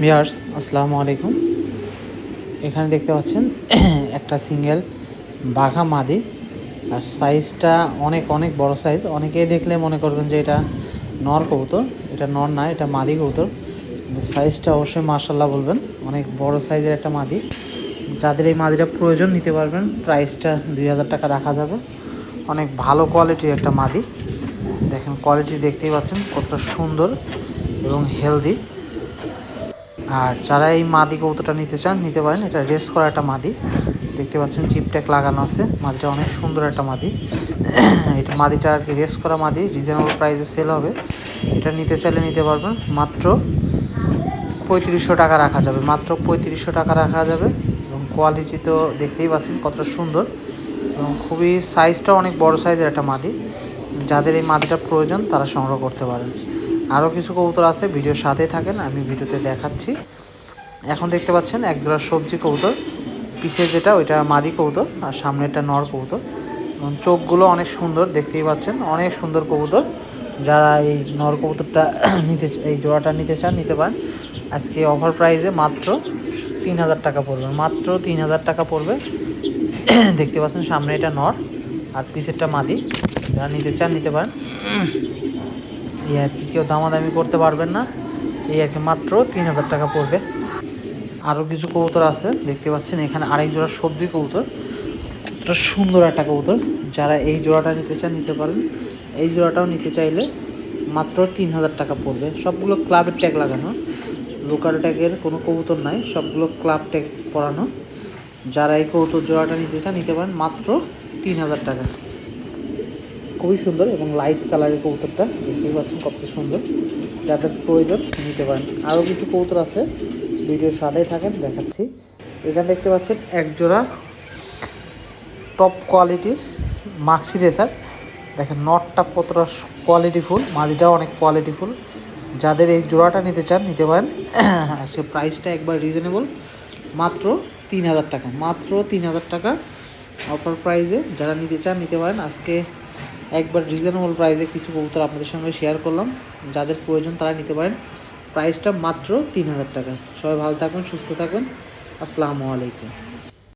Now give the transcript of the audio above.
Viewers আসসালামু আলাইকুম। এখানে দেখতে পাচ্ছেন একটা সিঙ্গেল বাঘা মাদি। আর সাইজটা অনেক অনেক বড় সাইজ। অনেকেই দেখলে মনে করবেন যে এটা নর কবুতর। এটা নর না, এটা মাদি কবুতর। সাইজটা অবশ্যই মার্শাল্লাহ বলবেন, অনেক বড় সাইজের একটা মাদি। যাদের এই মাদিটা প্রয়োজন নিতে পারবেন, প্রাইসটা দুই হাজার টাকা রাখা যাবে। অনেক ভালো কোয়ালিটির একটা মাদি। দেখেন, কোয়ালিটি দেখতেই পাচ্ছেন, কতটা সুন্দর এবং হেলদি। আর যারা এই মাদি কবুতরটা নিতে চান, নিতে পারেন। এটা রেস করা একটা মাদি। দেখতে পাচ্ছেন চিপট্যাক লাগানো আছে। মাদিটা অনেক সুন্দর একটা মাদি। এটা মাদিটা আর কি রেস করা মাদি। রিজনেবল প্রাইসে সেল হবে। এটা নিতে চাইলে নিতে পারবেন। মাত্র পঁয়ত্রিশশো টাকা রাখা যাবে। মাত্র পঁয়ত্রিশশো টাকা রাখা যাবে। এবং কোয়ালিটি তো দেখতেই পাচ্ছেন কতটা সুন্দর। এবং খুবই সাইজটা অনেক বড় সাইজের একটা মাদি। যাদের এই মাদিটা প্রয়োজন, তারা সংগ্রহ করতে পারেন। আরও কিছু কবুতর আছে ভিডিওর সাথে থাকেন, আমি ভিডিওতে দেখাচ্ছি। এখন দেখতে পাচ্ছেন এক জোড়া সবজি কবুতর, পিছে যেটা, ওইটা মাদি কবুতর, আর সামনেরটা নর কবুতর। এবং চোখগুলো অনেক সুন্দর, দেখতেই পাচ্ছেন, অনেক সুন্দর কবুতর। যারা এই নর কবুতরটা নিতে এই জোড়াটা নিতে চান, নিতে পারেন। আজকে অফার প্রাইসে মাত্র তিন হাজার টাকা পড়বে, মাত্র তিন হাজার টাকা পড়বে। দেখতে পাচ্ছেন, সামনে এটা নর, আর পিছেরটা মাদি। যারা নিতে চান, নিতে পারেন। এই আর কি। কেউ দামাদামি করতে পারবেন না। এই আর কি মাত্র তিন হাজার টাকা পড়বে। আরও কিছু কবুতর আছে, দেখতে পাচ্ছেন এখানে আরেক জোড়া সবজি কবুতর। কতটা সুন্দর একটা কবুতর। যারা এই জোড়াটা নিতে চান, নিতে পারেন। এই জোড়াটাও নিতে চাইলে মাত্র তিন হাজার টাকা পড়বে। সবগুলো ক্লাবের ট্যাগ লাগানো। লোকাল ট্যাগের কোনো কবুতর নাই, সবগুলো ক্লাব ট্যাগ পরানো। যারা এই কবুতর জোড়াটা নিতে চান, নিতে পারেন মাত্র তিন হাজার টাকা। খুবই সুন্দর এবং লাইট কালারের কবুতরটা দেখতেই পাচ্ছেন কত সুন্দর। যাদের প্রয়োজন নিতে পারেন। আরও কিছু কবুতর আছে ভিডিওর সাথেই থাকেন, দেখাচ্ছি। এখানে দেখতে পাচ্ছেন এক জোড়া টপ কোয়ালিটির মাক্সি রেসার। দেখেন নটটা কতটা কোয়ালিটিফুল মাদিটাও অনেক কোয়ালিটিফুল যাদের এই জোড়াটা নিতে চান, নিতে পারেন। সে প্রাইসটা একবার রিজনেবল মাত্র তিন হাজার টাকা, মাত্র তিন হাজার টাকা। অফার প্রাইসে যারা নিতে চান, নিতে পারেন। আজকে একবার রিজনেবল প্রাইসে কিছু কবুতর আপনাদের সঙ্গে শেয়ার করলাম। যাদের প্রয়োজন তারা নিতে পারেন। প্রাইসটা মাত্র তিন হাজার টাকা সবাই ভালো থাকবেন, সুস্থ থাকবেন। আসসালামু আলাইকুম।